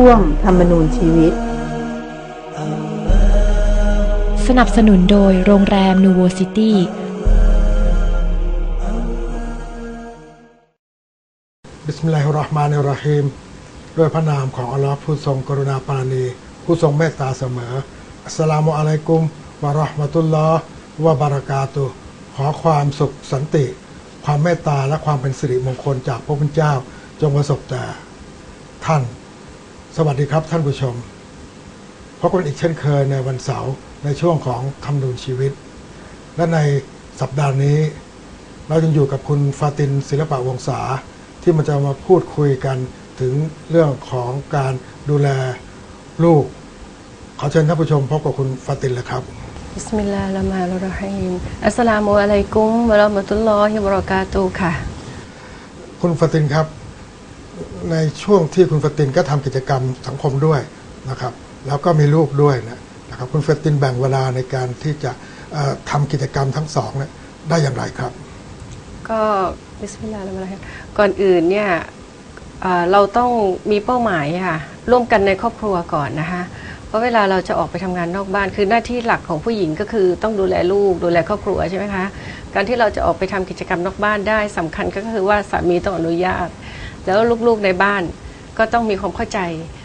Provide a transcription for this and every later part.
ช่วงธรรมนูญชีวิต สนับสนุนโดยโรงแรมนูโวซิตี้บิสมิลลาฮิรเราะห์มานิรเราะฮีมด้วยพระนามของอัลลอฮ์ผู้ทรงกรุณาปราณี ผู้ทรงเมตตาเสมออัสสลามุอะลัยกุมวะเราะห์มะตุลลอฮ์วะบารากาตุฮ์ขอความสุขสันติ ความเมตตาและความเป็นสิริมงคลจากพระพุทธเจ้า จงประสบแต่ท่าน สวัสดีครับท่านผู้ชมพบกันอีกเช่นเคยในวันเสาร์ในช่วงของคำนูนชีวิต และในสัปดาห์นี้ เรายังอยู่กับคุณฟาตินศิลปะวงศาที่มันจะมาพูดคุยกันถึงเรื่องของการดูแลลูก ขอเชิญท่านผู้ชมพบกับคุณฟาตินเลยครับบิสมิลลาฮิรเราะห์มานิรเราะฮีมอัสสลามุอะลัยกุมวะเราะมะตุลลอฮิวะบะเราะกาตุฮ์ค่ะ คุณฟาตินครับ ในช่วงที่คุณเฟตินก็ทำกิจกรรมสังคมด้วยนะครับ แล้วก็มีลูกด้วยนะครับคุณเฟตินแบ่งเวลาในการที่จะเอ่อทำกิจกรรมทั้งสองเนี่ยได้อย่างไรครับ ก็บิสมิลลาฮิรเราะห์มานิรเราะฮีมก่อนอื่นเนี่ยเอ่อเราต้องมีเป้าหมายค่ะร่วมกันในครอบครัวก่อนนะคะเพราะเวลาเราจะออกไปทำงานนอกบ้าน คือหน้าที่หลักของผู้หญิงก็คือต้องดูแลลูกดูแลครอบครัวใช่ไหมคะการที่เราจะออกไปทำกิจกรรมนอกบ้านได้สำคัญก็คือว่าสามีต้องอนุญาต แล้วลูกๆในบ้านก็ต้องมีความเข้าใจ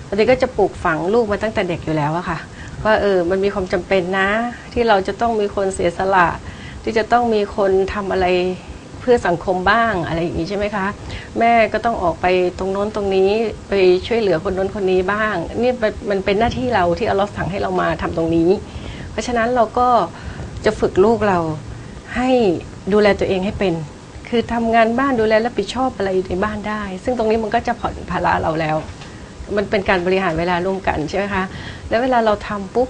บางทีก็จะปลูกฝังลูกมาตั้งแต่เด็กอยู่แล้วอะค่ะ ว่าเออมันมีความจำเป็นนะ ที่เราจะต้องมีคนเสียสละ ที่จะต้องมีคนทำอะไรเพื่อสังคมบ้างอะไรอย่างนี้ใช่ไหมคะ แม่ก็ต้องออกไปตรงโน้นตรงนี้ไปช่วยเหลือคนโน้นคนนี้บ้าง นี่มันเป็นหน้าที่เราที่เอัลลอฮ์สั่งให้เรามาทำตรงนี้ เพราะฉะนั้นเราก็จะฝึกลูกเราให้ดูแลตัวเองให้เป็น คือทำงานบ้านดูแลรับผิดชอบอะไรในบ้านได้ ซึ่งตรงนี้มันก็จะผ่อนภาระเราแล้ว มันเป็นการบริหารเวลาร่วมกันใช่ไหมคะ แล้วเวลาเราทำปุ๊บ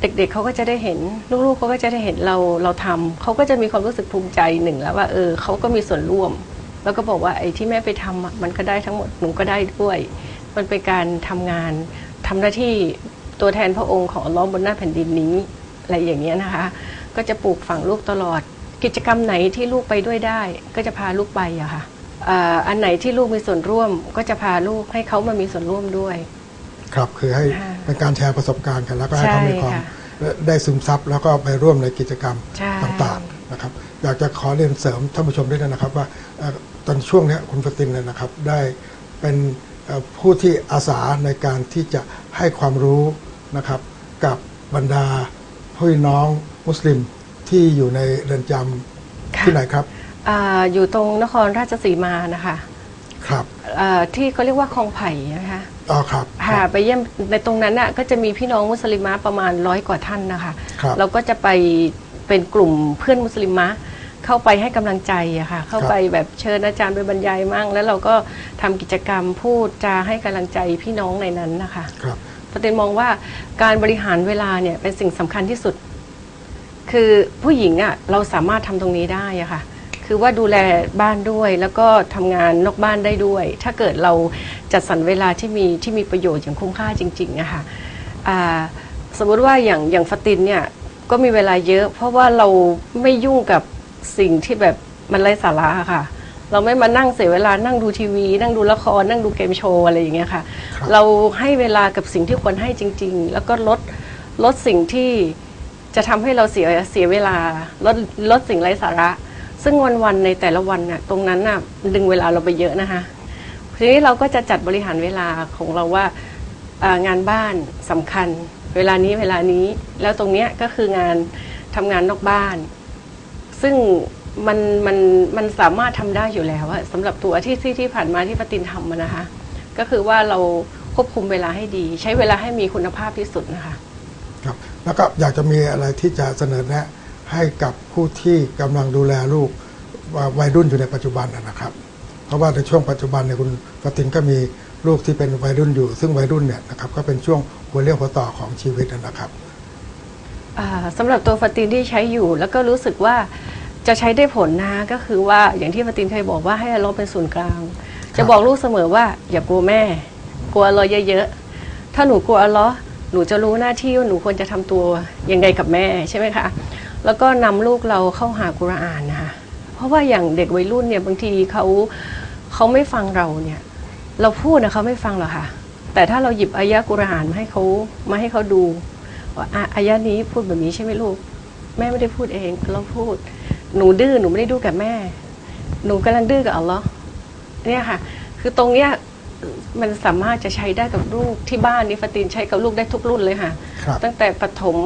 เด็กๆเขาก็จะได้เห็น ลูกๆเขาก็จะได้เห็นเราเราทำเขาก็จะมีความรู้สึกภูมิใจหนึ่งแล้วว่าเออเขาก็มีส่วนร่วม แล้วก็บอกว่าไอ้ที่แม่ไปทำอะมันก็ได้ทั้งหมดหนูก็ได้ด้วย มันเป็นการทำงานทำหน้าที่ตัวแทนพระองค์ของอัลเลอฮ์บนหน้าแผ่นดินนี้ อะไรอย่างเงี้ยนะคะ ก็จะปลูกฝังลูกตลอด กิจกรรมไหนที่ลูกไปด้วยได้ ก็จะพาลูกไปอะค่ะอ่าอันไหนที่ลูกมีส่วนร่วม ก็จะพาลูกให้เขามามีส่วนร่วมด้วย ครับคือให้ค่ะเป็นการแชร์ประสบการณ์กันแล้วก็ให้ใช่เขามีความค่ะได้ซึมซับแล้วก็ไปร่วมในกิจกรรมใช่ต่างๆนะครับ อยากจะขอเรียนเสริมท่านผู้ชมด้วยนะครับ ว่าเอ่อตอนช่วงเนี้ยคุณฟตินเนี่ยนะครับ ได้เป็นเอ่อผู้ที่อาสาในการที่จะให้ความรู้นะครับ กับบรรดาพี่น้องมุสลิม ที่อยู่ในเรือนจำค่ะ ที่ไหนครับอาอยู่ตรงนครราชสีมานะคะครับอ่าที่เขาเรียกว่าคลองไผ่นะคะอ๋อครับคค่ะรับ ไปเยี่ยมในตรงนั้นน่ะก็จะมีพี่น้องมุสลิมะประมาณร้อยกว่าท่านนะคะครับเราก็จะไปเป็นกลุ่มเพื่อนมุสลิมะเข้าไปให้กำลังใจอะค่ะ เข้าไปแบบเชิญอาจารย์ไปบรรยายมั่งแล้วเราก็ทำกิจกรรมพูดจาให้กำลังใจพี่น้องในนั้นนะคะ ครับ ประเด็นมองว่าการบริหารเวลาเนี่ยเป็นสิ่งสำคัญที่สุด คือผู้หญิงอะเราสามารถทำตรงนี้ได้อะค่ะ คือว่าดูแลบ้านด้วยแล้วก็ทำงานนอกบ้านได้ด้วย ถ้าเกิดเราจัดสรรเวลาที่มีที่มีประโยชน์อย่างคุ้มค่าจริงๆอะค่ะอ่าสมมติว่าอย่างอย่างฟาตินเนี่ยก็มีเวลาเยอะ เพราะว่าเราไม่ยุ่งกับสิ่งที่แบบมันไร้สาระอะค่ะ เราไม่มานั่งเสียเวลานั่งดูทีวี นั่งดูละครนั่งดูเกมโชว์อะไรอย่างเงี้ยค่ะครับเราให้เวลากับสิ่งที่ควรให้จริง ๆ แล้วก็ลดลดสิ่งที่ จะทำให้เราเสียเสียเวลาลดลดสิ่งไร้สาระ ซึ่งวันๆในแต่ละวันน่ะตรงนั้นน่ะดึงเวลาเราไปเยอะนะคะทีนี้เราก็จะจัดบริหารเวลาของเราว่างานบ้านสำคัญ เวลานี้เวลานี้แล้วตรงเนี้ยก็คืองานทำงานนอกบ้าน ซึ่งมันมันมันสามารถทำได้อยู่แล้วอะสำหรับตัวที่ที่ที่ผ่านมาที่ปตินทำมานะคะ ก็คือว่าเราควบคุมเวลาให้ดี ใช้เวลาให้มีคุณภาพที่สุดนะคะ แล้วก็อยากจะมีอะไรที่จะเสนอแนะให้กับผู้ที่กำลังดูแลลูกวัยรุ่นอยู่ในปัจจุบันนะครับ เพราะว่าในช่วงปัจจุบันเนี่ยคุณฟตินก็มีลูกที่เป็นวัยรุ่นอยู่ ซึ่งวัยรุ่นเนี่ยนะครับก็เป็นช่วงหัวเรี่ยวหัวต่อของชีวิตนะครับอ่าสำหรับตัวฟาตินที่ใช้อยู่แล้วก็รู้สึกว่าจะใช้ได้ผลนะก็คือว่าอย่างที่ฟาตินเคยบอกว่าให้อารมณ์เป็นศูนย์กลาง จะบอกลูกเสมอว่าอย่ากลัวแม่ กลัวอัลเลอฮ์เยอะๆถ้าหนูกลัวอัลเลอฮ์ หนูจะรู้หน้าที่ว่าหนูควรจะทำตัวยังไงกับแม่ใช่ไหมคะ แล้วก็นำลูกเราเข้าหากุรอานนะคะ เพราะว่าอย่างเด็กวัยรุ่นเนี่ยบางทีเขาเขาไม่ฟังเราเนี่ย เราพูดนะเขาไม่ฟังหรอกค่ะ แต่ถ้าเราหยิบอายะกุรอานมาให้เขามาให้เขาดูว่าอะอายะนี้พูดแบบนี้ใช่ไหมลูก แม่ไม่ได้พูดเองเราพูด หนูดื้อหนูไม่ได้ดื้อกับแม่ หนูกำลังดื้อกับอัลลอฮ์เนี่ยค่ะ คือตรงเนี้ย มันสามารถจะใช้ได้กับลูกที่บ้านนี่ฟาตินใช้กับลูกได้ทุกรุ่นเลยค่ะ ครับตั้งแต่ประถม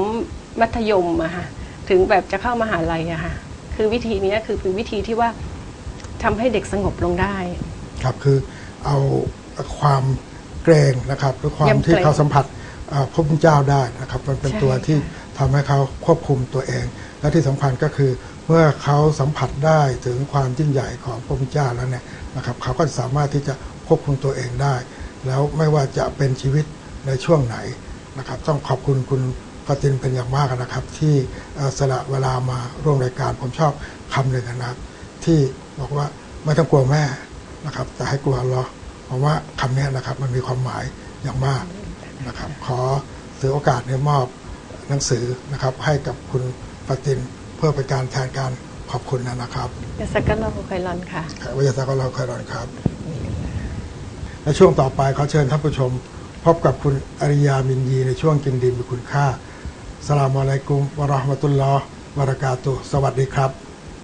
มัธยมอะค่ะถึงแบบจะเข้ามหาลัยอะค่ะคือวิธีเนี้ยคือเป็นวิธีที่ว่าทำให้เด็กสงบลงได้ ครับคือเอาความเกรงนะครับหรือความยำเกรงที่เขาสัมผัสเอ่อพระพุทธเจ้าได้นะครับ มันเป็นใช่ตัวที่ค่ะทำให้เขาควบคุมตัวเอง และที่สำคัญก็คือเมื่อเขาสัมผัสได้ถึงความยิ่งใหญ่ของพระพุทธเจ้าแล้วเนี่ยนะครับเขาก็สามารถที่จะ ควบคุมตัวเองได้ แล้วไม่ว่าจะเป็นชีวิตในช่วงไหนนะครับ ต้องขอบคุณคุณฟาตินเป็นอย่างมากนะครับ ที่เอ่อสละเวลามาร่วมรายการ ผมชอบคำหนึ่งนะครับ ที่บอกว่าไม่ต้องกลัวแม่นะครับ แต่ให้กลัวอัลเลอฮ์เพราะว่าคำเนี้ยนะครับมันมีความหมายอย่างมากนะครับ ขอถือโอกาสในมอบหนังสือนะครับ ให้กับคุณฟาตินเพื่อเป็นการแทนการขอบคุณนะครับยาสักกัลลอฮุคอยรอนค่ะวิทยาศาสตร์ของเราเคยรอนครับ ในช่วงต่อไปขอเชิญท่านผู้ชม พบกับคุณอริยามินยีในช่วงกินดีมีคุณค่าสลามอะลัยกุมวะราะห์มะตุลลอฮ์วะบะเราะกาตุฮ์สวัสดีครับ